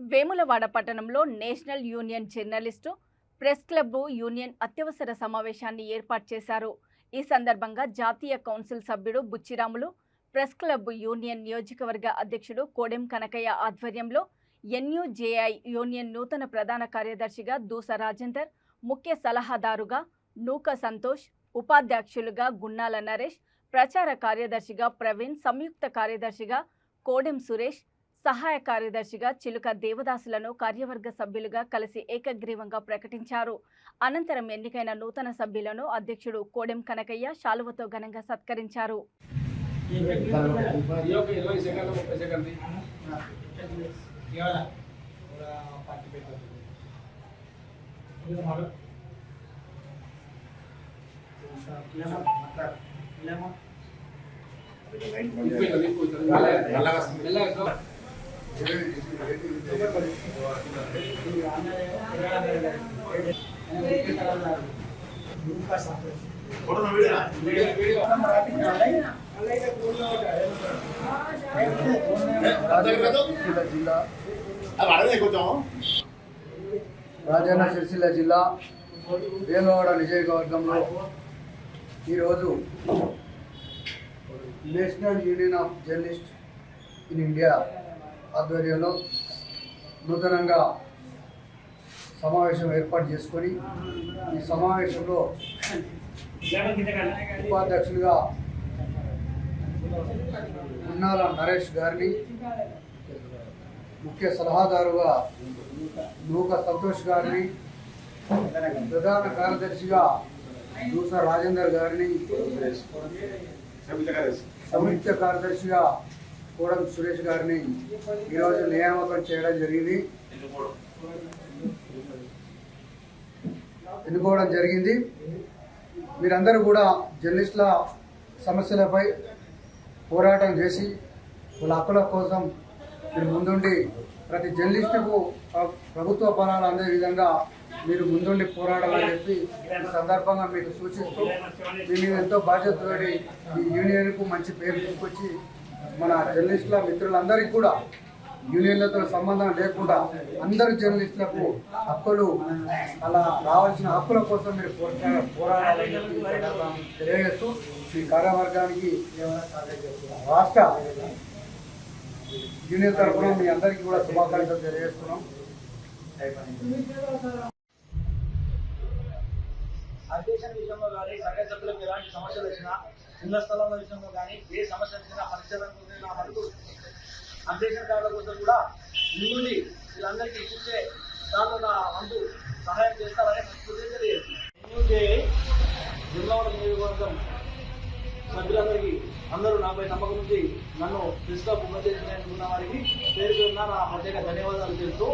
వేములవాడ పట్టణంలో national union journalist press club union అత్యవసర సమావేశాన్ని ఏర్పాటు చేశారు. ఈ సందర్భంగా జాతీయ కౌన్సిల్ సభ్యుడు బుచ్చిరాములు ప్రెస్ క్లబ్ యూనియన్ నియోజకవర్గ అధ్యక్షుడు కోడెం కనకయ్య ఆధ్వర్యంలో ఎన్యుజేఐ యూనియన్ నూతన ప్రధాన కార్యదర్శిగా దూస రాజేందర్ ముఖ్య సలహాదారుగా నూక సంతోష్ ఉపాధ్యక్షులుగా గున్నాల నరేష్ ప్రచార కార్యదర్శిగా ప్రవీణ్ సంయుక్త కార్యదర్శిగా కోడెం సురేష్ సహాయ కార్యదర్శిగా చిలుక దేవదాసులను కార్యవర్గ సభ్యులుగా కలిసి ఏకగ్రీవంగా ప్రకటించారు. అనంతరం ఎన్నికైన నూతన సభ్యులను అధ్యక్షుడు కోడెం కనకయ్య శాలువతో ఘనంగా సత్కరించారు. ఈ జిల్లా రాజన్న సిరిసిల్ల జిల్లా వేమవాడ నియోజకవర్గంలో ఈరోజు national union of journalist in India ఆధ్వర్యంలో నూతనంగా సమావేశం ఏర్పాటు చేసుకొని ఈ సమావేశంలో ఉపాధ్యక్షులుగా ఉన్నాల నరేష్ గారిని ముఖ్య సలహాదారుగా నూక సంతోష్ గారిని ప్రధాన కార్యదర్శిగా దూస రాజేందర్ గారిని సంయుక్త కార్యదర్శిగా కోడం సురేష్ గారిని ఈరోజు నియామకం చేయడం జరిగింది. ఎన్నుకోవడం జరిగింది. మీరందరూ కూడా జర్నలిస్టుల సమస్యలపై పోరాటం చేసి వాళ్ళ హక్కుల కోసం మీరు ముందుండి ప్రతి జర్నలిస్టుకు ప్రభుత్వ ఫలాలు అందే విధంగా మీరు ముందుండి పోరాడాలని చెప్పి ఈ సందర్భంగా మీకు సూచిస్తూ మీ మీద ఎంతో బాధ్యతతోటి ఈ యూనియన్కు మంచి పేరు తీసుకొచ్చి మన జర్నలిస్టుల మిత్రులందరికీ కూడా యూనియన్లతో సంబంధం లేకుండా అందరు జర్నలిస్టులకు హక్కులు అలా రావాల్సిన హక్కుల కోసం మీరు పోరాడాలని తెలియజేస్తూ మీ కార్యవర్గానికి రాష్ట్ర యూనియన్ తరఫున మీ అందరికీ కూడా శుభాకాంక్షలు తెలియజేస్తున్నాం. అధ్యక్ష విషయంలో కానీ సంఘ సభ్యులకు ఎలాంటి సమస్యలు వచ్చినా ఇళ్ళ స్థలాల విషయంలో కానీ ఏ సమస్య వచ్చినా పరిష్కారం నా వరకు అధ్యక్షుల కార్డుల కోసం కూడా ముందుండి వీళ్ళందరికీ ఇచ్చే దానిలో నా వంతు సహాయం చేస్తారని మనస్ఫూర్తిగా తెలియజేస్తున్నాను నియోజకవర్గం సభ్యులందరికీ అందరూ నాపై నమ్మకం ఉంచి నన్ను డిస్టర్బ్ చేసినందుకున్న వారికి పేరు పేరున నా ప్రత్యేక ధన్యవాదాలు తెలుస్తూ